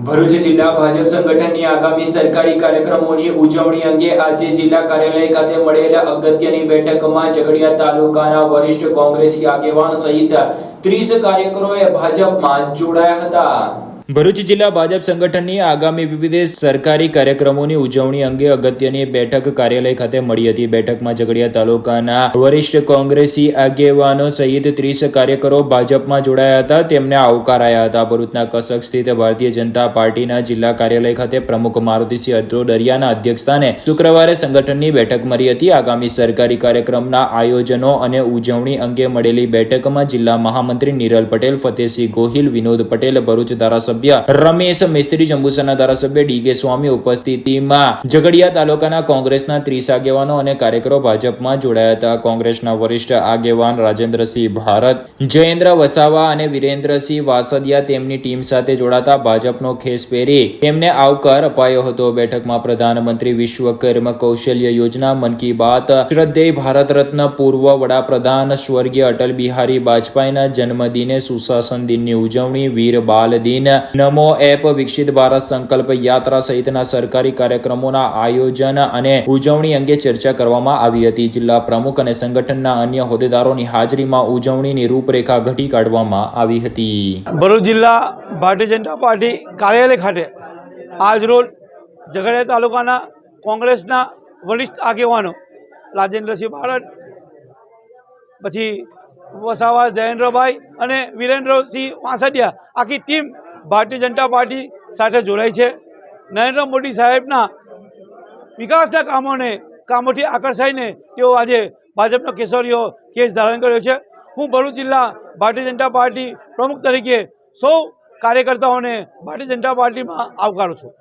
ભરૂચ જિલ્લા ભાજપ સંગઠનની આગામી સરકારી કાર્યક્રમોની ઉજવણી અંગે આજે જિલ્લા કાર્યાલય ખાતે મળેલા અગત્યની બેઠકમાં ઝઘડિયા તાલુકાના વરિષ્ઠ કોંગ્રેસી આગેવાન સહિત ત્રીસ કાર્યકરોએ ભાજપમાં જોડાયા હતા. ભરૂચ જિલ્લા ભાજપ સંગઠનની આગામી વિવિધ સરકારી કાર્યક્રમોની ઉજવણી અંગે અગત્યની બેઠક કાર્યાલય ખાતે મળી હતી. બેઠકમાં ઝઘડિયા તાલુકાના વરિષ્ઠ કોંગ્રેસી આગેવાનો સહિત ત્રીસ કાર્યકરો ભાજપમાં જોડાયા હતા. તેમને આવકારાયા હતા. ભરૂચના કસક સ્થિત ભારતીય જનતા પાર્ટીના જિલ્લા કાર્યાલય ખાતે પ્રમુખ મારુતિસિંહ અટ્રોડરિયાના અધ્યક્ષસ્થાને શુક્રવારે સંગઠનની બેઠક મળી હતી. આગામી સરકારી કાર્યક્રમના આયોજનો અને ઉજવણી અંગે મળેલી બેઠકમાં જિલ્લા મહામંત્રી નિરલ પટેલ, ફતેહસિંહ ગોહિલ, વિનોદ પટેલ, ભરૂચ ધારાસભ્ય રમેશ મિસ્ત્રી જંબુસરના ધારાસભ્ય ડી સ્વામી ઉપસ્થિતિમાં ઝઘડિયા તાલુકાના કોંગ્રેસના ત્રીસ આગેવાનો અને કાર્યકરો ભાજપમાં જોડાયા હતા. કોંગ્રેસના વરિષ્ઠ આગેવાન રાજેન્દ્રસિંહ ભારત, જયેન્દ્ર વસાવા અને વિરેન્દ્રસિંહ વાસદિયા તેમની ટીમ સાથે જોડાતા ભાજપનો ખેસ પહેરી તેમને આવકાર અપાયો હતો. બેઠકમાં પ્રધાનમંત્રી વિશ્વકર્મ કૌશલ્ય યોજના મન કી બાત, શ્રદ્ધેય ભારત રત્ન પૂર્વ વડાપ્રધાન સ્વર્ગીય અટલ બિહારી વાજપેયીના જન્મદિને સુશાસન દિનની ઉજવણી, વીર બાલ દિન નમો એપ વિકસિત ભારત સંકલ્પ યાત્રા સહિતના સરકારી કાર્યક્રમોના આયોજન અને ઉજવણી અંગે ચર્ચા કરવામાં આવી હતી. જિલ્લા પ્રમુખ અને સંગઠનના અન્ય હોદ્દેદારોની હાજરીમાં ઉજવણીની રૂપરેખા ઘટી કાઢવામાં આવી હતી. ભરૂચ જિલ્લા ભારતીય જનતા પાર્ટી કાર્યાલય ખાતે આજરોજ ઝઘડિયા તાલુકાના કોંગ્રેસના વરિષ્ઠ આગેવાનો રાજેન્દ્રસિંહ ભારત પછી વસાવા જયેન્દ્રભાઈ અને વિરેન્દ્રસિંહ વાંસડિયા આખી ટીમ ભારતીય જનતા પાર્ટી સાથે જોડાઈ છે. નરેન્દ્ર મોદી સાહેબના વિકાસના કામોને, કામોથી આકર્ષાઈને તેઓ આજે ભાજપનો કેસરીઓ કેસ ધારણ કર્યો છે. હું ભરૂચ જિલ્લા ભારતીય જનતા પાર્ટી પ્રમુખ તરીકે સૌ કાર્યકર્તાઓને ભારતીય જનતા પાર્ટીમાં આવકારું છું.